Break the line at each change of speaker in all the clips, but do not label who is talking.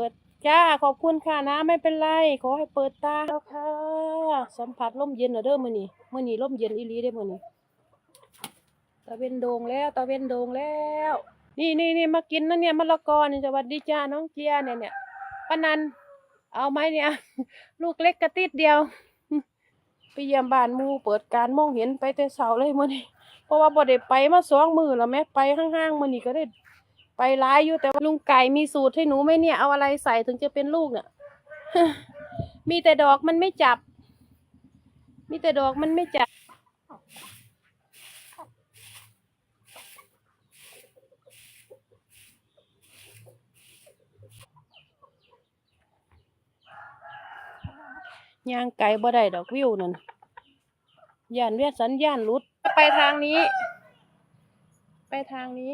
ปิดจ้าขอบคุณค่ะนะไม่เป็นไร ขอให้เปิดตาแล้วค่ะ สัมผัสลมเย็นเหรอเด้อมื้อนี้มื้อนี้ลมเย็นอีหลีได้มื้อนี้ตะเวนโดงแล้วตะเวนโดงแล้ว นี่นี่นี่มากินนะเนี่ยมะละกอนี่สวัสดีจ้าน้องเจียเนี่ยเนี่ยปานันเอาไหมเนี่ย ลูกเล็กกระติดเดียว ไปเยี่ยมบ้านมูเปิดการมองเห็นไปแต่เสาเลยมื้อนี้เพราะว่าบ่ได้ไปมาสองมือแล้วแม่ไปห้างๆมื้อนี้ก็ได้ ไปร้ายอยู่แต่ว่าลุงไก่มีสูตรให้หนูไหมเนี่ยเอาอะไรใส่ถึงจะเป็นลูกเนี่ยมีแต่ดอกมันไม่จับ มีแต่ดอกมันไม่จับย่างไก่บ่ได้ดอกวิวนั่นย่านเวียสัญญาณหลุด ไปทางนี้ ไปทางนี้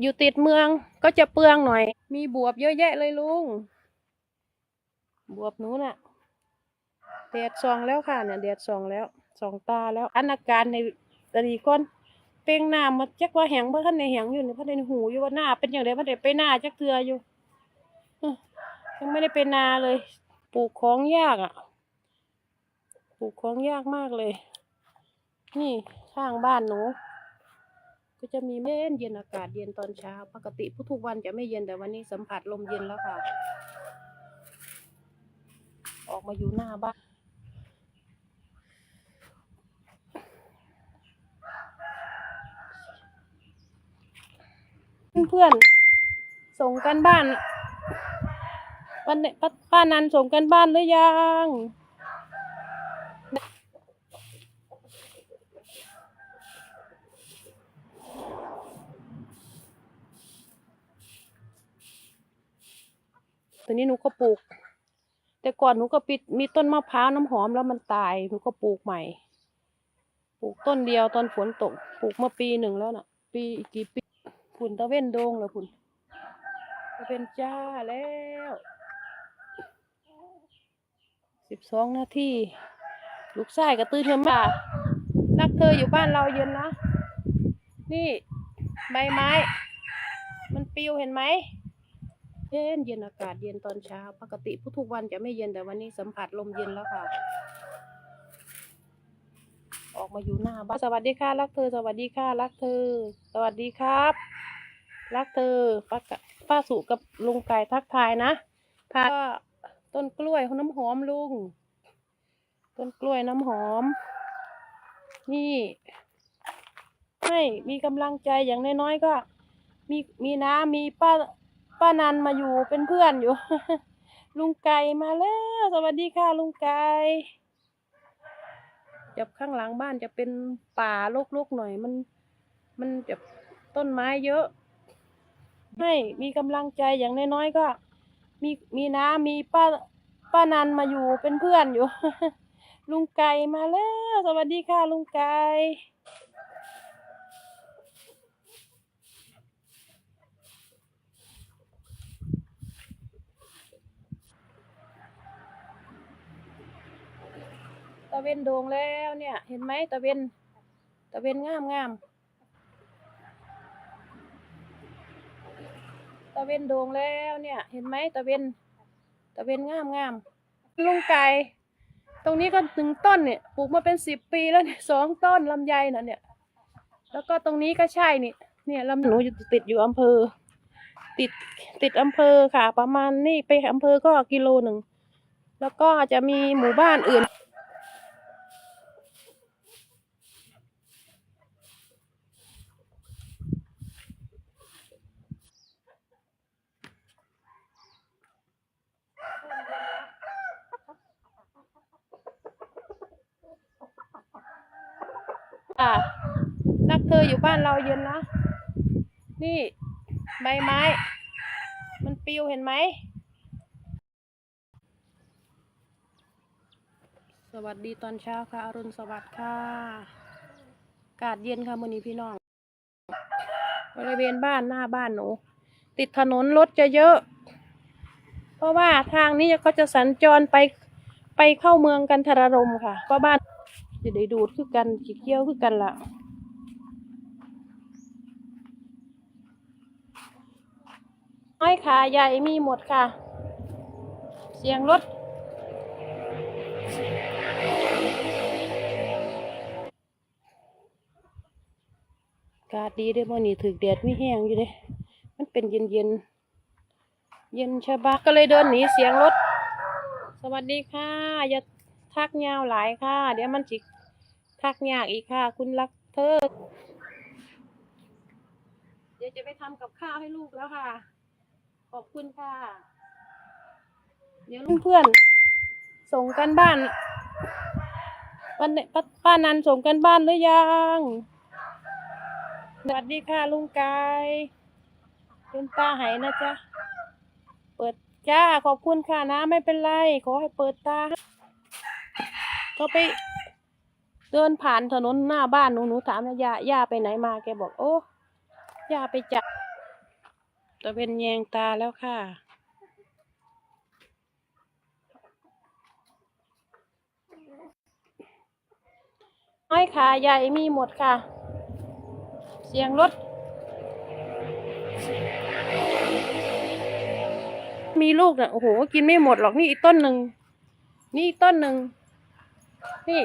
อยู่ติดเมืองก็จะเปลืองหน่อย มีบวบเยอะแยะเลยลุง บวบหนูน่ะแดดส่องแล้วค่ะเนี่ยแดดส่องแล้วส่องตาแล้วอันอาการในตะดีก่อนเป่งหน้ามาจักว่าแหงเพื่อนในแหงอยู่เนี่ยเพื่อในหูอยู่ว่าหน้าเป็นอย่างไรเพื่อนไปหน้าจักเทืออยู่ยังไม่ได้ไปนาเลยปลูกของยากอะปลูกของยากมากเลย นี่ข้างบ้านหนู ก็จะมีเย็นเย็นอากาศเย็นตอนเช้า ปกติทุกวันจะไม่เย็นแต่วันนี้สัมผัสลมเย็นแล้วค่ะ ออกมาอยู่หน้าบ้านเพื่อนๆส่งกันบ้านวันนี้าป้านันส่งกันบ้านหรือยัง ตัวนี้หนูก็ปลูก แต่ก่อนหนูก็ปิดมีต้นมะพร้าวน้ำหอมแล้วมันตายหนูก็ปลูกใหม่ ปลูกต้นเดียวตอนฝนตก ปลูกมาปีหนึ่งแล้วน่ะ ปีกี่ปีฝุ่นตะเว้นโดงเลยฝุ่นตะเว้นจ้าแล้วสิบสองนาทีลูกชายกระตือรือร้นรักเธออยู่บ้านเราเย็นนะ นี่ใบไม้ มันปิวเห็นไหม เย็นเย็นอากาศเย็นตอนเช้า ปกติทุกวันจะไม่เย็นแต่วันนี้สัมผัสลมเย็นแล้วค่ะ ออกมาอยู่หน้าบ้านสวัสดีค่ะ รักเธอ สวัสดีค่ะ รักเธอ สวัสดีครับ รักเธอป้าป้าสุกับลุงไก่ทักทายนะพาต้นกล้วยน้ำหอมลุง ต้นกล้วยน้ำหอม นี่ให้มีกำลังใจอย่างน้อยๆก็ มีมีน้ามีป้า ป้านันมาอยู่เป็นเพื่อนอยู่ ลุงไก่มาแล้ว สวัสดีค่ะลุงไก่จับข้างหลังบ้านจะเป็นป่ารกๆหน่อยมัน มันจะต้นไม้เยอะ ให้มีกำลังใจอย่างน้อยๆก็ มีมีน้ามีป้าป้านันมาอยู่เป็นเพื่อนอยู่ ลุงไก่มาแล้ว สวัสดีค่ะลุงไก่ ตะเวนโด่งแล้วเนี่ย เห็นไหมตะเวนตะเวนงามงามตะเวนโด่งแล้วเนี่ย เห็นไหมตะเวนตะเวนงามงามลุงไก่ตรงนี้ก็ถึงต้นเนี่ยปลูกมาเป็นสิบปีแล้วเนี่ยสองต้นลำไยน่ะเนี่ย แล้วก็ตรงนี้ก็ใช่นี่เนี่ยลำหนูอยู่ติดอยู่อำเภอ ติดติดอำเภอค่ะ ประมาณนี่ไปอำเภอก็กิโลหนึ่ง แล้วก็จะมีหมู่บ้านอื่น อะรัก เธออยู่บ้านเราเย็นนะ นี่ใบไม้ มันปิวเห็นไหม สวัสดีตอนเช้าค่ะ อรุณสวัสดิ์ค่ะ อากาศเย็นค่ะมื่อนี้พี่น้อง บริเวณบ้านหน้าบ้านหนู ติดถนนรถจะเยอะ เพราะว่าทางนี้เขาจะสัญจรไปไปเข้าเมืองกันทรารมค่ะก็บ้านจะได้ดูดคือกันขี้เกี้ยวคือกันล่ะ น้อยขาใหญ่มีหมดค่ะ เสียงรถอากาศดีเด้อมื่อนี้ถึกแดดไม่แห้งอยู่เด้มันเป็นเย็นเย็นเย็นชะบะก็เลยเดินหนีเสียงรถ สวัสดีค่ะ อย่าทักยาวหลายค่ะ เดี๋ยวมันจิทักยากอีกค่ะ คุณรักเธอ เดี๋ยวจะไปทำกับข้าวให้ลูกแล้วค่ะ ขอบคุณค่ะ เดี๋ยวเพื่อนๆส่งกันบ้านวันนี้ป้าป้านันส่งกันบ้านหรือยัง สวัสดีค่ะลุงกายเป็นตาไหนะจ๊ะ เปิดจ้าขอบคุณค่ะนะ ไม่เป็นไร ขอให้เปิดตาเขาไปเดินผ่านถนนหน้าบ้านหนูหนูถามนะยายาไปไหนมาแกบอกโอ้ยาไปจับ ตะเป็นแยงตาแล้วค่ะ น้อยขาใหญ่มีหมดค่ะ เสียงรถ มีลูกน่ะ โอ้โห กินไม่หมดหรอกนี่อีกต้นหนึ่ง นี่อีกต้นหนึ่ง นี่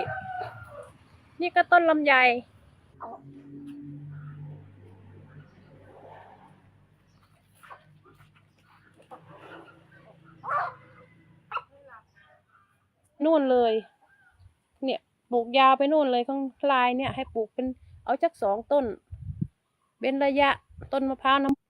นี่ก็ต้นลำไย นู่นเลย เนี่ยปลูกยาวไปนู่นเลยข้างลายเนี่ย ให้ปลูกเป็นเอาจักสองต้น เป็นระยะต้นมะพร้าวน้ำ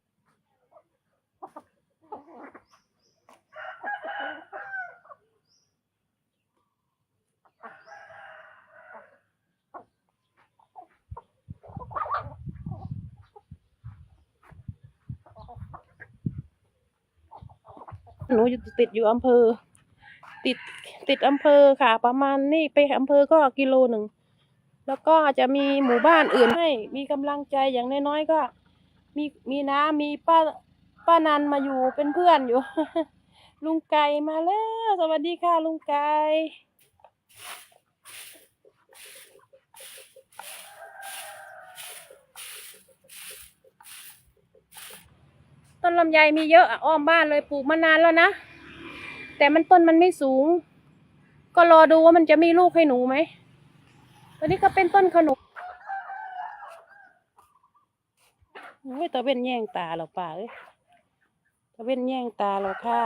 อยู่ติดอยู่อำเภอ ติดติดอำเภอค่ะ ประมาณนี่ไปอำเภอก็กิโลหนึ่งแล้วก็จะมีหมู่บ้านอื่นให้ มีกำลังใจอย่างน้อยๆก็มีมีน้ามีป้าป้านันมาอยู่เป็นเพื่อนอยู่ ลุงไก่มาแล้ว สวัสดีค่ะลุงไก่ ลำไยมีเยอะอ้อมบ้านเลยปลูกมานานแล้วนะ แต่มันต้นมันไม่สูง ก็รอดูว่ามันจะมีลูกให้หนูไหมตอนนี้ก็เป็นต้นขนุนโอ้ยตะเวนแย่งตาเราป่าเอ้ยตะเวนแย่งตาเราค่ะ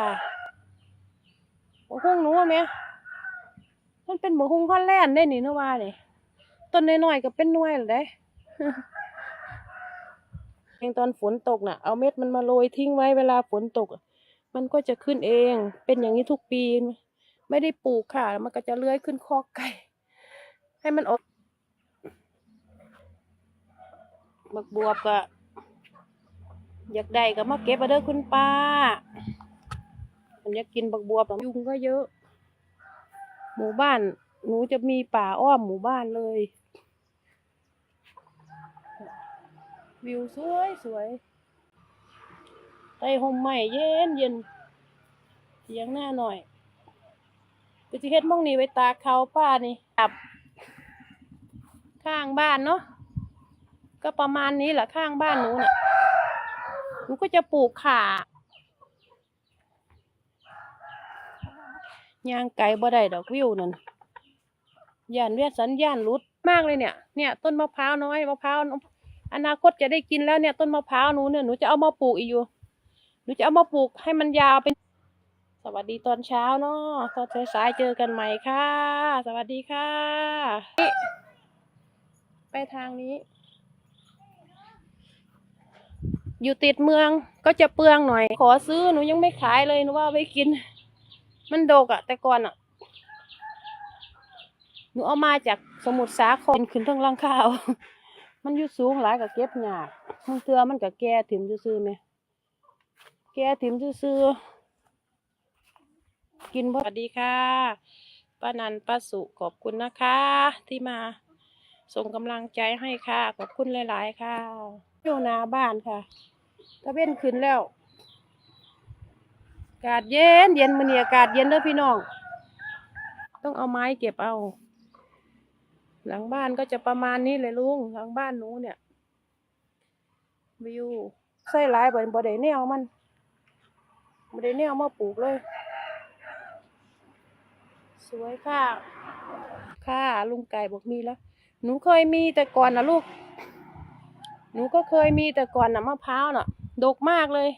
โอ้หุ้งหนูว่าไหมมันเป็นหมูหุ้งฮอลแลนได้หนี่นะว่าเนี่ยต้นน้อยๆก็เป็นน่วยหรอได้ เองตอนฝนตกน่ะ เอาเม็ดมันมาโรยทิ้งไว้เวลาฝนตก มันก็จะขึ้นเอง เป็นอย่างนี้ทุกปี ไม่ได้ปลูกค่ะ มันก็จะเลื้อยขึ้นคอกไก่ ให้มันออกบักบวบก็อยากได้ก็มาเก็บมาเด้อคุณป้าผมอยากกินบักบวบยุงก็เยอะ หมู่บ้าน หนูจะมีป่าอ้อมหมู่บ้านเลย วิวสวยสวยใต้ห่มไม้เย็นเย็นเสียงหน้าหน่อยก็จะเฮ็ดมองนี้ไว้ตาเขาป้านี่ครับ ข้างบ้านเนาะก็ประมาณนี้แหละข้างบ้านหนูน่ะหนูก็จะปลูกข่ายางไก่บ่ได้ดอกวิวนั่นย่านเวียดสันย่านรุดมากเลยเนี่ย เนี่ย ต้นมะพร้าวน้อยมะพร้าว อนาคตจะได้กินแล้วเนี่ยต้นมะพร้าวหนูเนี่ยหนูจะเอามาปลูกอีกอยู่ หนูจะเอามาปลูกให้มันยาวเป็น สวัสดีตอนเช้าเนาะตอนสายๆเจอกันใหม่ค่ะ สวัสดีค่ะ ไปทางนี้ อยู่ติดเมืองก็จะเปลืองหน่อย ขอซื้อหนูยังไม่ขายเลยหนูว่าไว้กิน มันโดกอะแต่ก่อนอะหนูเอามาจากสมุทรสาครขึ้นทั้งรังข้าว มันอยู่สูงหลายกับเก็บยากมันเตือมันกับแก่ถิ่มซื่อๆไหมแก่ถิ่มซื่อๆกินบ่สวัสดีค่ะป้านันป้าสุขอบคุณนะคะ ที่มาส่งกำลังใจให้ค่ะขอบคุณหลาย ๆ ค่ะอยู่หน้าบ้านค่ะตะเว้นขึ้นแล้วอากาศเย็นเย็นมันนี่อากาศเย็นเด้อพี่น้อง ต้องเอาไม้เก็บเอา หลังบ้านก็จะประมาณนี้เลยลุงหลังบ้านหนูเนี่ย วิวใส่ลายบ่บ่ได้แนวมันไม่ได้แนวมาปลูกเลย สวยค่ะค่ะลุงไก่บอกมีแล้ว หนูเคยมีแต่ก่อนนะลูก หนูก็เคยมีแต่ก่อนนะมะพร้าวน่ะ ดกมากเลย